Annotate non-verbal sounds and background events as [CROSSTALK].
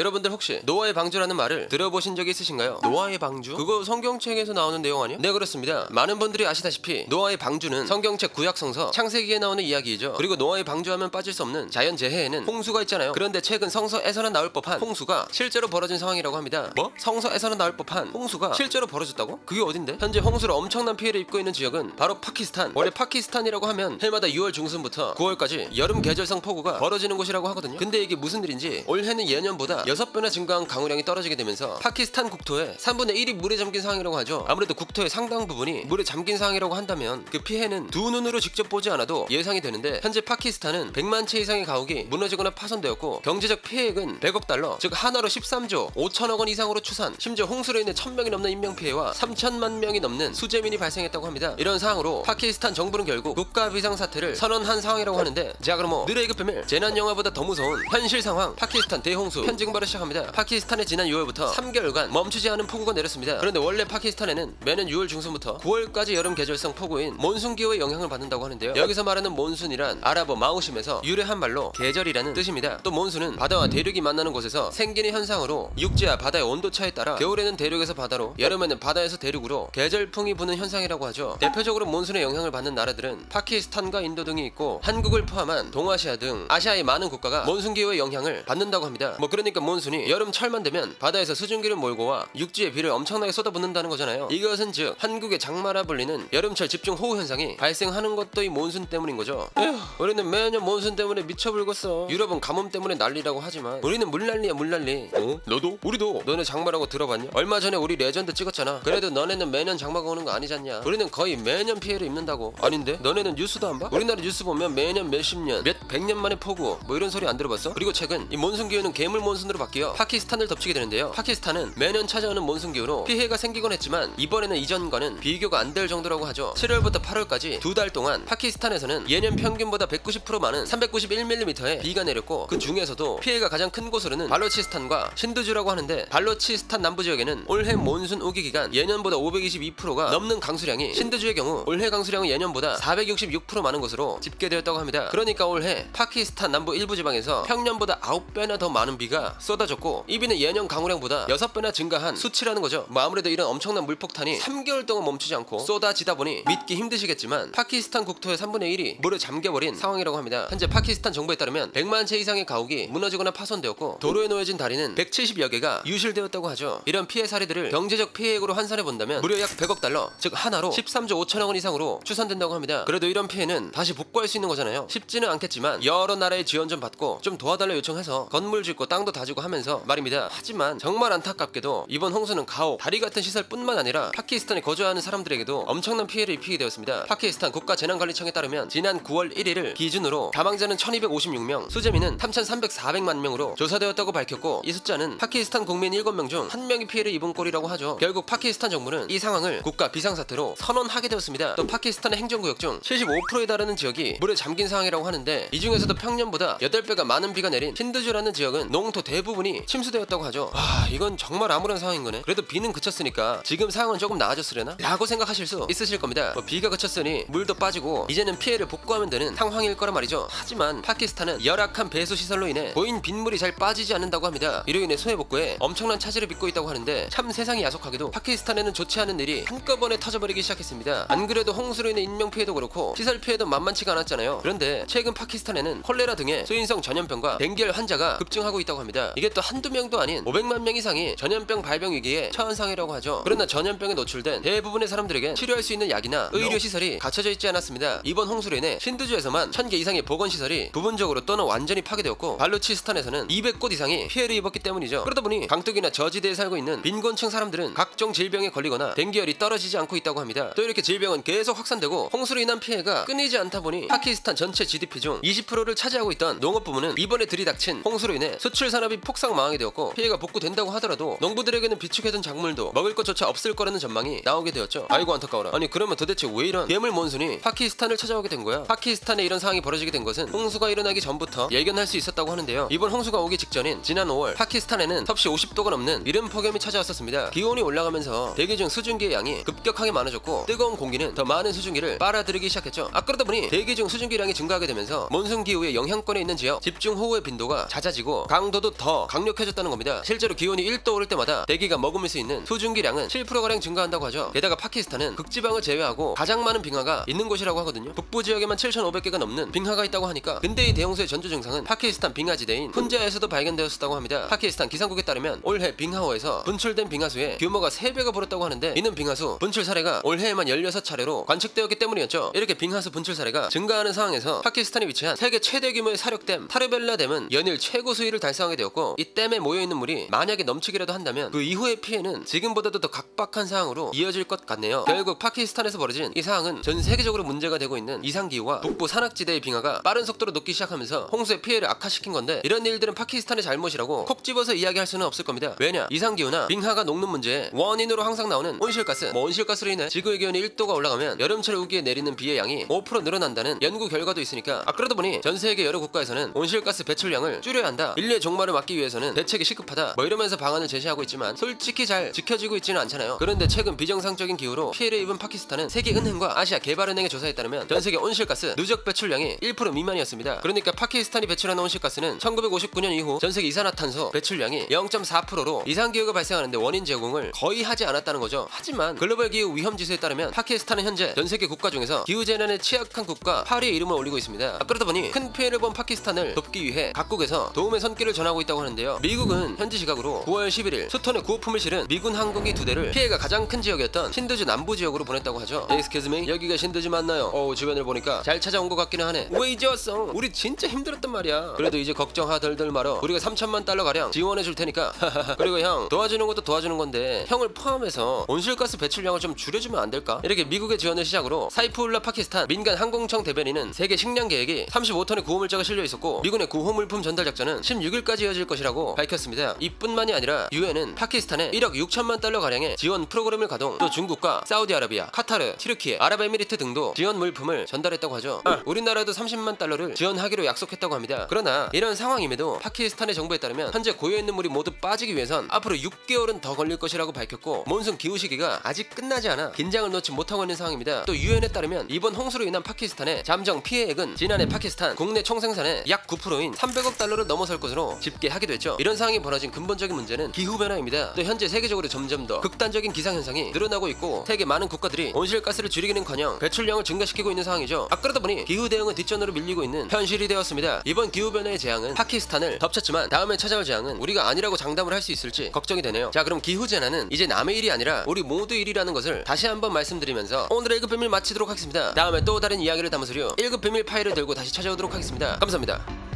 여러분들 혹시 노아의 방주라는 말을 들어보신 적이 있으신가요? 노아의 방주? 그거 성경책에서 나오는 내용 아니에요? 네 그렇습니다. 많은 분들이 아시다시피 노아의 방주는 성경책 구약성서 창세기에 나오는 이야기이죠. 그리고 노아의 방주하면 빠질 수 없는 자연재해에는 홍수가 있잖아요. 그런데 최근 성서에서는 나올 법한 홍수가 실제로 벌어진 상황이라고 합니다. 뭐? 성서에서는 나올 법한 홍수가 실제로 벌어졌다고? 그게 어딘데? 현재 홍수로 엄청난 피해를 입고 있는 지역은 바로 파키스탄. 원래 파키스탄이라고 하면 해마다 6월 중순부터 9월까지 여름 계절성 폭우가 벌어지는 곳이라고 하거든요. 근데 이게 무슨 일인지 올해는 예년보다 6배나 증가한 강우량이 떨어지게 되면서 파키스탄 국토의 3분의 1이 물에 잠긴 상황이라고 하죠. 아무래도 국토의 상당 부분이 물에 잠긴 상황이라고 한다면 그 피해는 두 눈으로 직접 보지 않아도 예상이 되는데 현재 파키스탄은 100만 채 이상의 가옥이 무너지거나 파손되었고 경제적 피해액은 100억 달러 즉 하나로 13조 5천억 원 이상으로 추산 심지어 홍수로 인해 1000명이 넘는 인명피해와 3천만 명이 넘는 수재민이 발생했다고 합니다. 이런 상황으로 파키스탄 정부는 결국 국가 비상사태를 선언한 상황이라고 하는데 자 그럼 뭐급 비밀 재난 영화보다 더 무서운 현실 상황 파키스탄 대홍수 현 증발을 시작합니다. 파키스탄에 지난 6월부터 3개월간 멈추지 않은 폭우가 내렸습니다. 그런데 원래 파키스탄에는 매년 6월 중순부터 9월까지 여름 계절성 폭우인 몬순 기후의 영향을 받는다고 하는데요. 여기서 말하는 몬순이란 아랍어 마우심에서 유래한 말로 계절이라는 뜻입니다. 또 몬순은 바다와 대륙이 만나는 곳에서 생기는 현상으로 육지와 바다의 온도 차에 따라 겨울에는 대륙에서 바다로 여름에는 바다에서 대륙으로 계절풍이 부는 현상이라고 하죠. 대표적으로 몬순의 영향을 받는 나라들은 파키스탄과 인도 등이 있고 한국을 포함한 동아시아 등 아시아의 많은 국가가 몬순 기후의 영향을 받는다고 합니다. 뭐 그러니까 몬순이 여름 철만 되면 바다에서 수증기를 몰고 와 육지에 비를 엄청나게 쏟아붓는다는 거잖아요. 이것은 즉 한국의 장마라 불리는 여름철 집중 호우 현상이 발생하는 것도 이 몬순 때문인 거죠. 에휴, 우리는 매년 몬순 때문에 미쳐 불겠어. 유럽은 가뭄 때문에 난리라고 하지만 우리는 물난리야 물난리. 어? 너도? 우리도. 너네 장마라고 들어봤냐? 얼마 전에 우리 레전드 찍었잖아. 그래도 너네는 매년 장마가 오는 거 아니잖냐? 우리는 거의 매년 피해를 입는다고. 아닌데? 너네는 뉴스도 안 봐? 우리나라 뉴스 보면 매년 몇십 년, 몇 백 년 만에 폭우 뭐 이런 소리 안 들어봤어? 그리고 최근 이 몬순 기후는 괴물 몬순으로 바뀌어 파키스탄을 덮치게 되는데요. 파키스탄은 매년 찾아오는 몬순 기후로 피해가 생기곤 했지만 이번에는 이전과는 비교가 안 될 정도라고 하죠. 7월부터 8월까지 두 달 동안 파키스탄에서는 예년 평균보다 190% 많은 391mm의 비가 내렸고 그 중에서도 피해가 가장 큰 곳으로는 발로치스탄과 신두주라고 하는데 발로치스탄 남부 지역에는 올해 몬순 우기 기간 예년보다 522%가 넘는 강수량이 신두주의 경우 올해 강수량은 예년보다 466% 많은 것으로 집계되었다고 합니다. 그러니까 올해 파키스탄 남부 일부 지방에서 평년보다 9배나 더 많은 비가 쏟아졌고 이 비는 예년 강우량보다 6배나 증가한 수치라는 거죠. 뭐 아무래도 이런 엄청난 물폭탄이 3개월 동안 멈추지 않고 쏟아지다 보니 믿기 힘드시겠지만 파키스탄 국토의 3분의 1이 물에 잠겨버린 상황이라고 합니다. 현재 파키스탄 정부에 따르면 100만 채 이상의 가옥이 무너지거나 파손되었고 도로에 놓여진 다리는 170여 개가 유실되었다고 하죠. 이런 피해 사례들을 경제적 피해액으로 환산해 본다면 무려 약 100억 달러, 즉 하나로 13조 5천억 원 이상으로 추산된다고 합니다. 그래도 이런 피해는 다시 복구할 수 있는 거잖아요. 쉽지는 않겠지만 여러 나라의 지원 좀 받고 좀 도와달라 요청해서 건물 짓고 땅도 다 지고 하면서 말입니다. 하지만 정말 안타깝게도 이번 홍수는 가옥, 다리 같은 시설뿐만 아니라 파키스탄에 거주하는 사람들에게도 엄청난 피해를 입히게 되었습니다. 파키스탄 국가재난관리청에 따르면 지난 9월 1일을 기준으로 사망자는 1256명, 수재민은 3,300만 명으로 조사되었다고 밝혔고 이 숫자는 파키스탄 국민 7명 중 1명이 피해를 입은 꼴이라고 하죠. 결국 파키스탄 정부는 이 상황을 국가 비상사태로 선언하게 되었습니다. 또 파키스탄의 행정구역 중 75%에 달하는 지역이 물에 잠긴 상황이라고 하는데 이 중에서도 평년보다 8배가 많은 비가 내린 힌두주라는 지역은 농토 대 부분이 침수되었다고 하죠. 아 이건 정말 아무런 상황인 거네. 그래도 비는 그쳤으니까 지금 상황은 조금 나아졌으려나? 라고 생각하실 수 있으실 겁니다. 뭐 비가 그쳤으니 물도 빠지고 이제는 피해를 복구하면 되는 상황일 거란 말이죠. 하지만 파키스탄은 열악한 배수 시설로 인해 보인 빗물이 잘 빠지지 않는다고 합니다. 이로 인해 소해 복구에 엄청난 차질을 빚고 있다고 하는데 참 세상이 야속하게도 파키스탄에는 좋지 않은 일이 한꺼번에 터져버리기 시작했습니다. 안 그래도 홍수로 인해 인명 피해도 그렇고 시설 피해도 만만치가 않았잖아요. 그런데 최근 파키스탄에는 콜레라 등의 소인성 전염병과 댕기열 환자가 급증하고 있다고 합 니다. 이게 또 한두 명도 아닌 500만 명 이상이 전염병 발병 위기에 처한 상이라고 하죠. 그러나 전염병에 노출된 대부분의 사람들에겐 치료할 수 있는 약이나 의료 시설이 갖춰져 있지 않았습니다. 이번 홍수로 인해 신두주에서만 1000개 이상의 보건 시설이 부분적으로 또는 완전히 파괴되었고 발루치스탄에서는 200곳 이상이 피해를 입었기 때문이죠. 그러다 보니 강둑이나 저지대에 살고 있는 빈곤층 사람들은 각종 질병에 걸리거나 댕기열이 떨어지지 않고 있다고 합니다. 또 이렇게 질병은 계속 확산되고 홍수로 인한 피해가 끊이지 않다 보니 파키스탄 전체 GDP 중 20%를 차지하고 있던 농업 부문은 이번에 들이닥친 홍수로 인해 수출 산업이 폭삭 망하게 되었고 피해가 복구된다고 하더라도 농부들에게는 비축해둔 작물도 먹을 것조차 없을 거라는 전망이 나오게 되었죠. 아이고 안타까워라. 아니 그러면 도대체 왜 이런 괴물 몬순이 파키스탄을 찾아오게 된 거야? 파키스탄에 이런 상황이 벌어지게 된 것은 홍수가 일어나기 전부터 예견할 수 있었다고 하는데요. 이번 홍수가 오기 직전인 지난 5월 파키스탄에는 섭씨 50도가 넘는 이른 폭염이 찾아왔었습니다. 기온이 올라가면서 대기 중 수증기의 양이 급격하게 많아졌고 뜨거운 공기는 더 많은 수증기를 빨아들이기 시작했죠. 아 그러다 보니 대기 중 수증기량이 증가하게 되면서 몬순 기후의 영향권에 있는 지역 집중 호우의 빈도가 잦아지고 강도도 더더 강력해졌다는 겁니다. 실제로 기온이 1도 오를 때마다 대기가 머금을 수 있는 수증기량은 7%가량 증가한다고 하죠. 게다가 파키스탄은 극지방을 제외하고 가장 많은 빙하가 있는 곳이라고 하거든요. 북부 지역에만 7,500개가 넘는 빙하가 있다고 하니까 근대 이 대홍수의 전조 증상은 파키스탄 빙하지대인 훈자에서도 발견되었었다고 합니다. 파키스탄 기상국에 따르면 올해 빙하호에서 분출된 빙하수의 규모가 3배가 불었다고 하는데 이는 빙하수 분출 사례가 올해에만 16차례로 관측되었기 때문이었죠. 이렇게 빙하수 분출 사례가 증가하는 상황에서 파키스탄에 위치한 세계 최대 규모의 사력댐 타르벨라 댐은 연일 최고 수위를 달성하게 되었고 이 댐에 모여 있는 물이 만약에 넘치기라도 한다면 그 이후의 피해는 지금보다도 더 각박한 상황으로 이어질 것 같네요. 결국 파키스탄에서 벌어진 이 상황은 전 세계적으로 문제가 되고 있는 이상 기후와 북부 산악지대의 빙하가 빠른 속도로 녹기 시작하면서 홍수의 피해를 악화시킨 건데 이런 일들은 파키스탄의 잘못이라고 콕 집어서 이야기할 수는 없을 겁니다. 왜냐 이상 기후나 빙하가 녹는 문제의 원인으로 항상 나오는 온실가스 뭐 온실가스로 인해 지구의 기온이 1도가 올라가면 여름철 우기에 내리는 비의 양이 5% 늘어난다는 연구 결과도 있으니까 아 그러다 보니 전 세계 여러 국가에서는 온실가스 배출량을 줄여야 한다 인류의 종말을 막기 위해서는 대책이 시급하다 뭐 이러면서 방안을 제시하고 있지만 솔직히 잘 지켜지고 있지는 않잖아요. 그런데 최근 비정상적인 기후로 피해를 입은 파키스탄은 세계 은행과 아시아 개발은행의 조사에 따르면 전 세계 온실가스 누적 배출량이 1% 미만이었습니다. 그러니까 파키스탄이 배출하는 온실가스는 1959년 이후 전 세계 이산화탄소 배출량이 0.4%로 이상기후가 발생하는데 원인 제공을 거의 하지 않았다는 거죠. 하지만 글로벌 기후 위험 지수에 따르면 파키스탄은 현재 전 세계 국가 중에서 기후 재난에 취약한 국가 8위의 이름을 올리고 있습니다. 아, 그러다 보니 큰 피해를 본 파키스탄을 돕기 위해 각국에서 도움의 손길을 전하고 있다고 하는데요. 미국은 현지 시각으로 9월 11일 수톤의 구호품을 실은 미군 항공기 두 대를 피해가 가장 큰 지역이었던 신드주 남부 지역으로 보냈다고 하죠. Me, 여기가 신드주 맞나요? 어 주변을 보니까 잘 찾아온 것 같기는 하네. 왜 이제 왔어? 우리 진짜 힘들었단 말이야. 그래도 이제 걱정하 덜덜 말어. 우리가 3천만 달러 가량 지원해 줄 테니까. [LAUGHS] 그리고 형 도와주는 것도 도와주는 건데 형을 포함해서 온실가스 배출량을 좀 줄여주면 안 될까? 이렇게 미국의 지원을 시작으로 사이프울라 파키스탄 민간 항공청 대변인은 세계 식량 계획이 35톤의 구호물자가 실려 있었고 미군의 구호물품 전달 작전은 16일까지 이어 질 것이라고 밝혔습니다. 이뿐만이 아니라 유엔은 파키스탄에 1억 6천만 달러 가량의 지원 프로그램을 가동. 또 중국과 사우디아라비아, 카타르, 튀르키예, 아랍에미리트 등도 지원 물품을 전달했다고 하죠. 아, 우리나라도 30만 달러를 지원하기로 약속했다고 합니다. 그러나 이런 상황임에도 파키스탄의 정부에 따르면 현재 고여 있는 물이 모두 빠지기 위해선 앞으로 6개월은 더 걸릴 것이라고 밝혔고 몬순 기후 시기가 아직 끝나지 않아 긴장을 놓지 못하고 있는 상황입니다. 또 유엔에 따르면 이번 홍수로 인한 파키스탄의 잠정 피해액은 지난해 파키스탄 국내 총생산의 약 9%인 300억 달러를 넘어설 것으로 집계 하기도 했죠. 이런 상황이 벌어진 근본적인 문제는 기후 변화입니다. 또 현재 세계적으로 점점 더 극단적인 기상 현상이 늘어나고 있고 세계 많은 국가들이 온실가스를 줄이기는커녕 배출량을 증가시키고 있는 상황이죠. 아 그러다 보니 기후 대응은 뒷전으로 밀리고 있는 현실이 되었습니다. 이번 기후 변화의 재앙은 파키스탄을 덮쳤지만 다음에 찾아올 재앙은 우리가 아니라고 장담을 할 수 있을지 걱정이 되네요. 자 그럼 기후 재난은 이제 남의 일이 아니라 우리 모두 일이라는 것을 다시 한번 말씀드리면서 오늘의 1급 비밀 마치도록 하겠습니다. 다음에 또 다른 이야기를 담으시려 1급 비밀 파일을 들고 다시 찾아오도록 하겠습니다. 감사합니다.